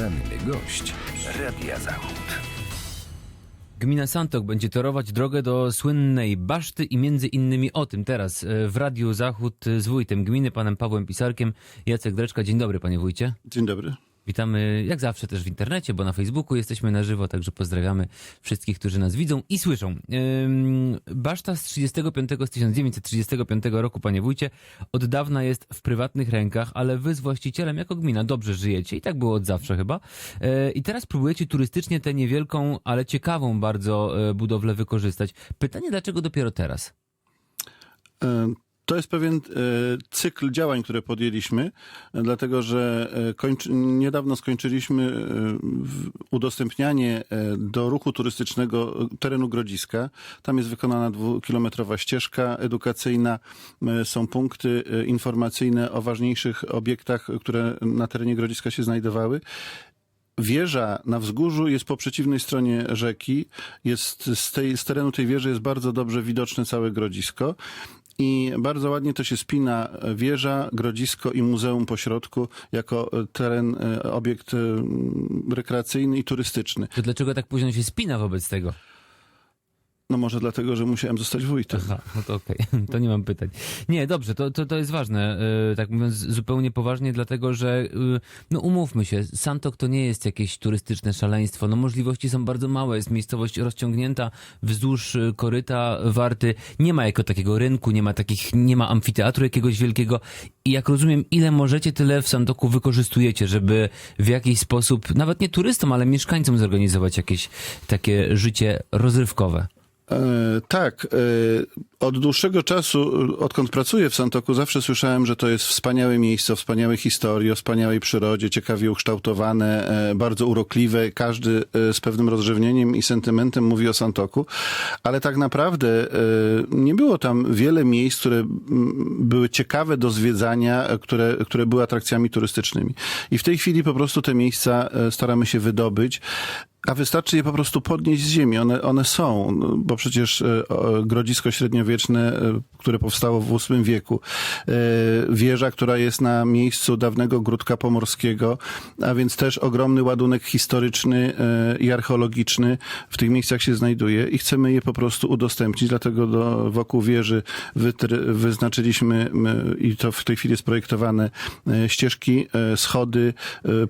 Poranny gość Radia Zachód. Gmina Santok będzie torować drogę do słynnej baszty i między innymi o tym teraz e, w Radiu Zachód z wójtem gminy, panem Pawłem Pisarkiem. Jacek Dreczka, dzień dobry panie wójcie. Dzień dobry. Witamy jak zawsze też w internecie, bo na Facebooku jesteśmy na żywo, także pozdrawiamy wszystkich, którzy nas widzą i słyszą. Baszta z 35, z 1935 roku, panie wójcie, od dawna jest w prywatnych rękach, ale wy z właścicielem jako gmina dobrze żyjecie i tak było od zawsze chyba. E, I teraz próbujecie turystycznie tę niewielką, ale ciekawą bardzo e, budowlę wykorzystać. Pytanie, dlaczego dopiero teraz? To jest pewien e, cykl działań, które podjęliśmy, dlatego że e, kończy, niedawno skończyliśmy e, udostępnianie do ruchu turystycznego terenu Grodziska. Tam jest wykonana dwukilometrowa ścieżka edukacyjna, są punkty informacyjne o ważniejszych obiektach, które na terenie Grodziska się znajdowały. Wieża na wzgórzu jest po przeciwnej stronie rzeki. Jest z, tej, z terenu tej wieży jest bardzo dobrze widoczne całe grodzisko. I bardzo ładnie to się spina e, wieża, grodzisko i muzeum po środku jako e, teren, e, obiekt rekreacyjny i turystyczny. To dlaczego tak późno się spina wobec tego? No może dlatego, że musiałem zostać wójtem. Aha, no to okej, to nie mam pytań. Nie, dobrze, to, to, to jest ważne, yy, tak mówiąc zupełnie poważnie, dlatego że, yy, no umówmy się, Santok to nie jest jakieś turystyczne szaleństwo, no możliwości są bardzo małe, jest miejscowość rozciągnięta wzdłuż y, koryta Warty, nie ma jako takiego rynku, nie ma takich, nie ma amfiteatru jakiegoś wielkiego i jak rozumiem, ile możecie, tyle w Santoku wykorzystujecie, żeby w jakiś sposób, nawet nie turystom, ale mieszkańcom zorganizować jakieś takie życie rozrywkowe. E, tak. E, od dłuższego czasu, odkąd pracuję w Santoku, zawsze słyszałem, że to jest wspaniałe miejsce, o wspaniałej historii, o wspaniałej przyrodzie, ciekawie ukształtowane, e, bardzo urokliwe. Każdy z pewnym rozrzewnieniem i sentymentem mówi o Santoku, ale tak naprawdę nie było tam wiele miejsc, które były ciekawe do zwiedzania, które, które były atrakcjami turystycznymi. I w tej chwili po prostu te miejsca staramy się wydobyć. A wystarczy je po prostu podnieść z ziemi. One, one są, no, bo przecież e, grodzisko średniowieczne, e, które powstało w VIII wieku, e, wieża, która jest na miejscu dawnego Gródka Pomorskiego, a więc też ogromny ładunek historyczny i archeologiczny w tych miejscach się znajduje i chcemy je po prostu udostępnić, dlatego do, wokół wieży wyznaczyliśmy i to w tej chwili jest projektowane ścieżki, schody,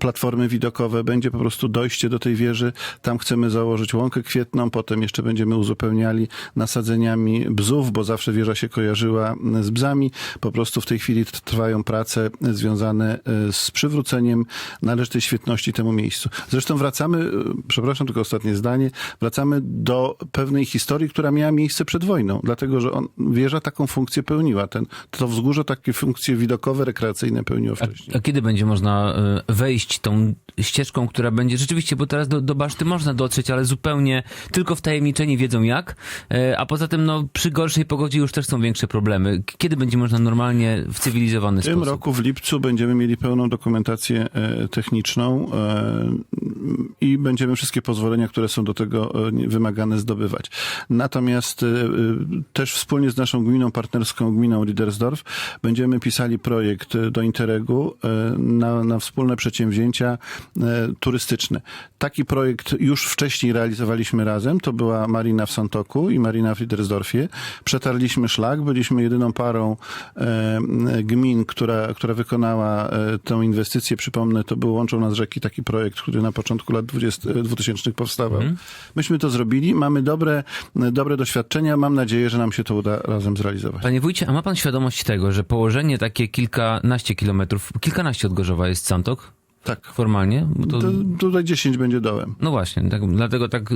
platformy widokowe, będzie po prostu dojście do tej wieży. Tam chcemy założyć łąkę kwietną, potem jeszcze będziemy uzupełniali nasadzeniami bzów, bo zawsze wieża się kojarzyła z bzami. Po prostu w tej chwili trwają prace związane e, z przywróceniem należytej świetności temu miejscu. Zresztą wracamy, e, przepraszam, tylko ostatnie zdanie, wracamy do pewnej historii, która miała miejsce przed wojną, dlatego że on, wieża taką funkcję pełniła. Ten, to wzgórze takie funkcje widokowe, rekreacyjne pełniło wcześniej. A kiedy będzie można wejść tą ścieżką, która będzie rzeczywiście, bo teraz do, do baszty można dotrzeć, ale zupełnie tylko wtajemniczeni wiedzą jak, y, a poza tym no, przy gorszej pogodzie już też są większe problemy. Kiedy będzie można normalnie w cywilizowany W tym sposób? roku w lipcu będziemy mieli pełną dokumentację e, techniczną e, i będziemy wszystkie pozwolenia, które są do tego e, wymagane, zdobywać. Natomiast e, e, też wspólnie z naszą gminą partnerską, gminą Lidersdorf, będziemy pisali projekt e, do Interregu e, na, na wspólne przedsięwzięcia e, turystyczne. Taki projekt już wcześniej realizowaliśmy razem. To była Marina w Santoku i Marina w Lidersdorfie. Przetarliśmy szlak, byliśmy jedyną parą e, gmin, która, która wykonała e, tę inwestycję. Przypomnę, to był Łączą nas rzeki taki projekt, który na początku lat 20, 2000 powstawał. Myśmy to zrobili, mamy dobre, dobre doświadczenia. Mam nadzieję, że nam się to uda razem zrealizować. Panie wójcie, a ma pan świadomość tego, że położenie takie kilkanaście kilometrów, kilkanaście od Gorzowa jest Santok? Tak. Formalnie? To... To, tutaj 10 będzie dołem. No właśnie, tak, dlatego tak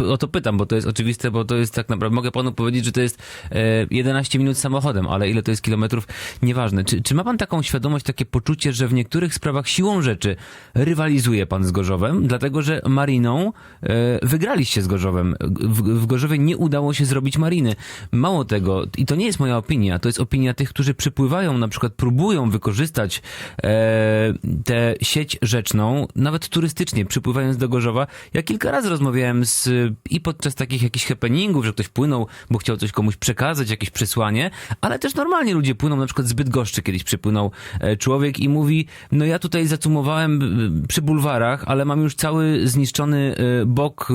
y, o to pytam, bo to jest oczywiste, bo to jest tak naprawdę, mogę panu powiedzieć, że to jest e, 11 minut samochodem, ale ile to jest kilometrów, nieważne. Czy, czy ma pan taką świadomość, takie poczucie, że w niektórych sprawach siłą rzeczy rywalizuje pan z Gorzowem, dlatego że Mariną e, wygraliście z Gorzowem. W, w Gorzowie nie udało się zrobić Mariny. Mało tego, i to nie jest moja opinia, to jest opinia tych, którzy przypływają, na przykład próbują wykorzystać e, te sieci miedź rzeczną, nawet turystycznie, przypływając do Gorzowa. Ja kilka razy rozmawiałem z, i podczas takich jakichś happeningów, że ktoś płynął, bo chciał coś komuś przekazać, jakieś przesłanie, ale też normalnie ludzie płyną, na przykład z Bydgoszczy kiedyś przypłynął e, człowiek i mówi, no ja tutaj zacumowałem y, przy bulwarach, ale mam już cały zniszczony y, bok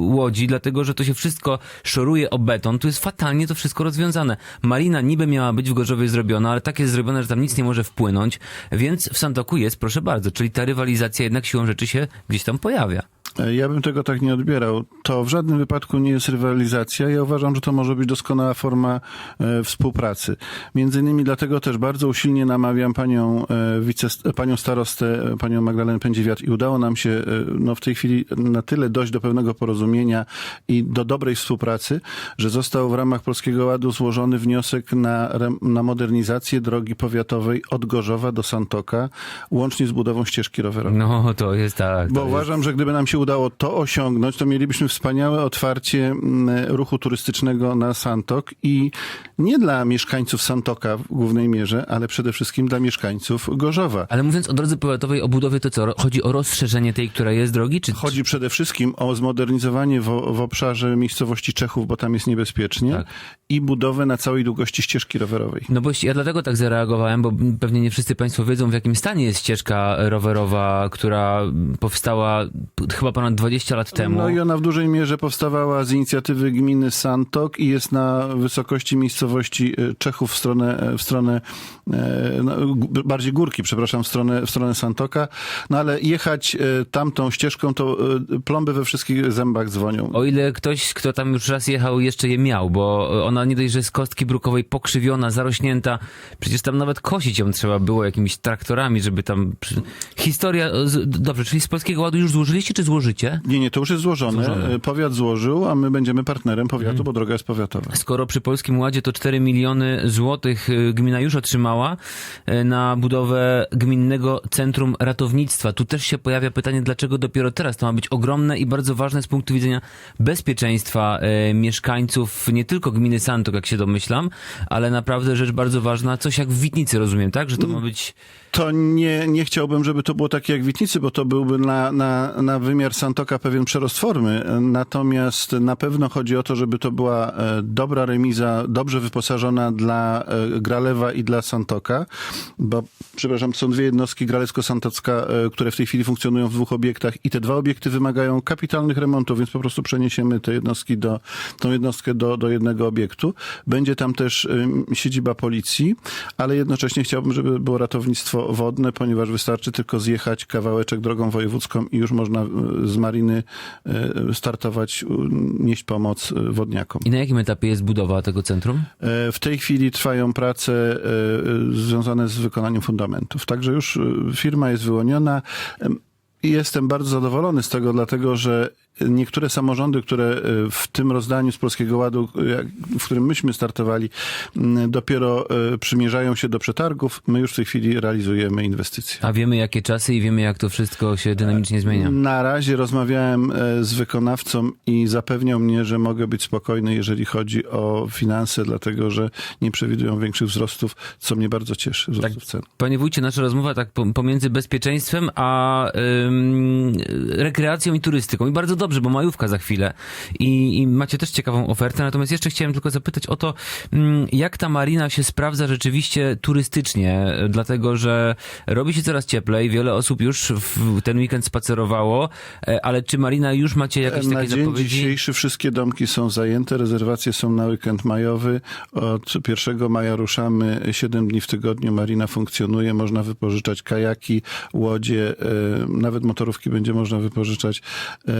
łodzi, dlatego że to się wszystko szoruje o beton. Tu jest fatalnie to wszystko rozwiązane. Marina niby miała być w Gorzowie zrobiona, ale tak jest zrobione, że tam nic nie może wpłynąć, więc w Santoku jest, proszę bardzo, czyli ta rywalizacja jednak siłą rzeczy się gdzieś tam pojawia. E, Ja bym tego tak nie odbierał. To w żadnym wypadku nie jest rywalizacja. Ja uważam, że to może być doskonała forma e, współpracy. Między innymi dlatego też bardzo usilnie namawiam panią, e, wice, panią starostę, panią Magdalenę Pędziwiat i udało nam się no, w tej chwili na tyle dojść do pewnego porozumienia i do dobrej współpracy, że został w ramach Polskiego Ładu złożony wniosek na, na modernizację drogi powiatowej od Gorzowa do Santoka, łącznie z budową ścieżki rowerowej. No, to jest tak. Bo jest... uważam, że gdyby nam się udało to osiągnąć, to mielibyśmy wspaniałe otwarcie mm, ruchu turystycznego na Santok i nie dla mieszkańców Santoka w głównej mierze, ale przede wszystkim dla mieszkańców Gorzowa. Ale mówiąc o drodze powiatowej, o budowie, to co? Chodzi o rozszerzenie tej, która jest drogi? Czy, Chodzi przede wszystkim o zmodernizowanie w, w obszarze miejscowości Czechów, bo tam jest niebezpiecznie, Tak. i budowę na całej długości ścieżki rowerowej. No bo ja dlatego tak zareagowałem, bo pewnie nie wszyscy Państwo wiedzą, w jakim stanie jest ścieżka rowerowa, która powstała chyba ponad 20 lat temu. No i ona w dużej mierze powstawała z inicjatywy gminy Santok i jest na wysokości miejscowości e, Czechów w stronę, e, w stronę e, no, bardziej górki, przepraszam, w stronę, w stronę Santoka. No ale jechać tamtą ścieżką, to plomby we wszystkich zębach dzwonią. O ile ktoś, kto tam już raz jechał, jeszcze je miał, bo ona nie dość, że z kostki brukowej pokrzywiona, zarośnięta, przecież tam nawet kosić ją trzeba było jakimiś traktorami, żeby tam... Historia... Dobrze, czyli z Polskiego Ładu już złożyliście, czy złożycie? Nie, nie, to już jest złożone. Złożone. E, Powiat złożył, a my będziemy partnerem powiatu, bo droga jest powiatowa. Skoro przy Polskim Ładzie to 4 miliony złotych y, gmina już otrzymała y, na budowę gminnego centrum ratownictwa. Tu też się pojawia pytanie, dlaczego dopiero teraz to ma być ogromne i bardzo ważne z punktu widzenia bezpieczeństwa mieszkańców nie tylko gminy Santok, jak się domyślam, ale naprawdę rzecz bardzo ważna, coś jak w Witnicy rozumiem, tak? Że to ma być... To nie, nie chciałbym, żeby to było takie jak w Witnicy, bo to byłby na, na, na wymiar Santoka pewien przerost formy. Natomiast na pewno chodzi o to, żeby to była e, dobra remiza, dobrze wyposażona dla e, Gralewa i dla Santoka, bo, przepraszam, są dwie jednostki Gralecko-Santocka, e, które w tej chwili funkcjonują w dwóch obiektach i te dwa obiekty wymagają kapitalnych remontów, więc po prostu przeniesiemy te jednostki do, tą jednostkę do, do jednego obiektu. Będzie tam też siedziba policji, ale jednocześnie chciałbym, żeby było ratownictwo wodne, ponieważ wystarczy tylko zjechać kawałeczek drogą wojewódzką i już można z mariny y, startować, nieść pomoc y, wodniakom. I na jakim etapie jest budowa tego centrum? E, W tej chwili trwają prace e, e, związane z wykonaniem fundamentów. Także już e, firma jest wyłoniona. I jestem bardzo zadowolony z tego, dlatego że niektóre samorządy, które e, w tym rozdaniu z Polskiego Ładu, e, w którym myśmy startowali, dopiero e, przymierzają się do przetargów. My już w tej chwili realizujemy inwestycje. A wiemy jakie czasy i wiemy jak to wszystko się dynamicznie zmienia. Na razie rozmawiałem z wykonawcą i zapewniał mnie, że mogę być spokojny, jeżeli chodzi o finanse, dlatego że nie przewidują większych wzrostów, co mnie bardzo cieszy, wzrostów cen. Panie wójcie, nasza rozmowa tak po- pomiędzy bezpieczeństwem a ym, rekreacją i turystyką. I bardzo dobrze, bo majówka za chwilę. I, I macie też ciekawą ofertę. Natomiast jeszcze chciałem tylko zapytać o to, ym, jak ta marina się sprawdza rzeczywiście turystycznie, dlatego że robi się coraz cieplej, wiele osób już w ten weekend spacerowało, e, ale czy marina już macie jakieś Na takie dzień zapowiedzi? dzisiejszy wszystkie domki są zajęte, rezerwacje są na weekend majowy. Od 1 maja ruszamy 7 dni w tygodniu. Marina funkcjonuje, można wypożyczać kajaki, łodzie, e, nawet motorówki będzie można wypożyczać, e,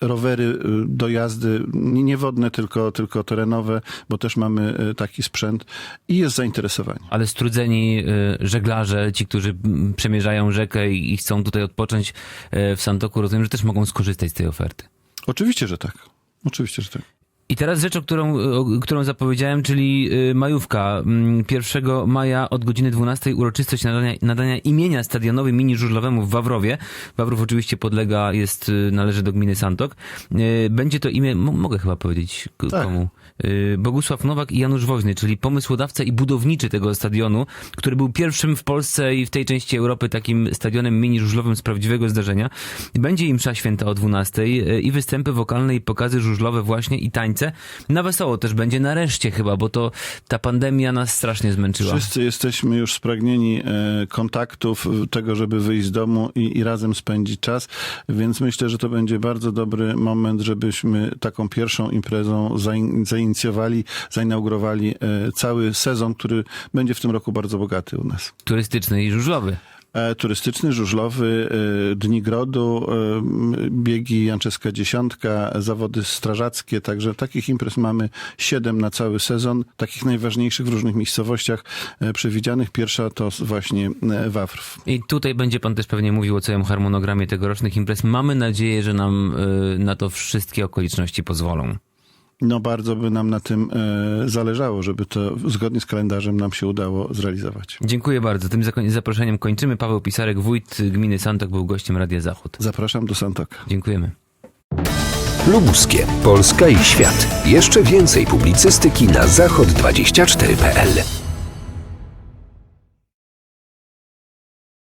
rowery e, do jazdy, nie wodne, tylko, tylko terenowe, bo też mamy e, taki sprzęt i jest zainteresowanie. Ale strudzeni y, żeglarze, ci, którzy przemierzają rzekę i, chcą tutaj odpocząć y, w Santoku, rozumiem, że też mogą skorzystać z tej oferty. Oczywiście, że tak. Oczywiście, że tak. I teraz rzecz, o którą, o, którą zapowiedziałem, czyli y, majówka. Mm, 1 maja od godziny 12 uroczystość nadania, nadania imienia stadionowi mini żużlowemu w Wawrowie. Wawrów oczywiście podlega, jest, y, należy do gminy Santok. Y, Będzie to imię, mo- mogę chyba powiedzieć Tak. komu. Bogusław Nowak i Janusz Woźny, czyli pomysłodawca i budowniczy tego stadionu, który był pierwszym w Polsce i w tej części Europy takim stadionem mini żużlowym z prawdziwego zdarzenia. Będzie im msza święta o 12 y, i występy wokalne i pokazy żużlowe właśnie i tańce. Na wesoło też będzie nareszcie chyba, bo to ta pandemia nas strasznie zmęczyła. Wszyscy jesteśmy już spragnieni e, kontaktów, e, tego, żeby wyjść z domu i, i razem spędzić czas, więc myślę, że to będzie bardzo dobry moment, żebyśmy taką pierwszą imprezą zain, zainicjowali, zainaugurowali e, cały sezon, który będzie w tym roku bardzo bogaty u nas. Turystyczny i żużlowy. E, Turystyczny, żużlowy, e, Dni Grodu, e, biegi Janczewska Dziesiątka, zawody strażackie, także takich imprez mamy siedem na cały sezon, takich najważniejszych w różnych miejscowościach przewidzianych. Pierwsza to właśnie Wawrów. I tutaj będzie pan też pewnie mówił o całym harmonogramie tegorocznych imprez. Mamy nadzieję, że nam na to wszystkie okoliczności pozwolą. No bardzo by nam na tym e, zależało, żeby to zgodnie z kalendarzem nam się udało zrealizować. Dziękuję bardzo. Tym zaproszeniem kończymy. Paweł Pisarek, wójt gminy Santok, był gościem Radia Zachód. Zapraszam do Santoka. Dziękujemy. Lubuskie, Polska i świat. Jeszcze więcej publicystyki na zachod24.pl.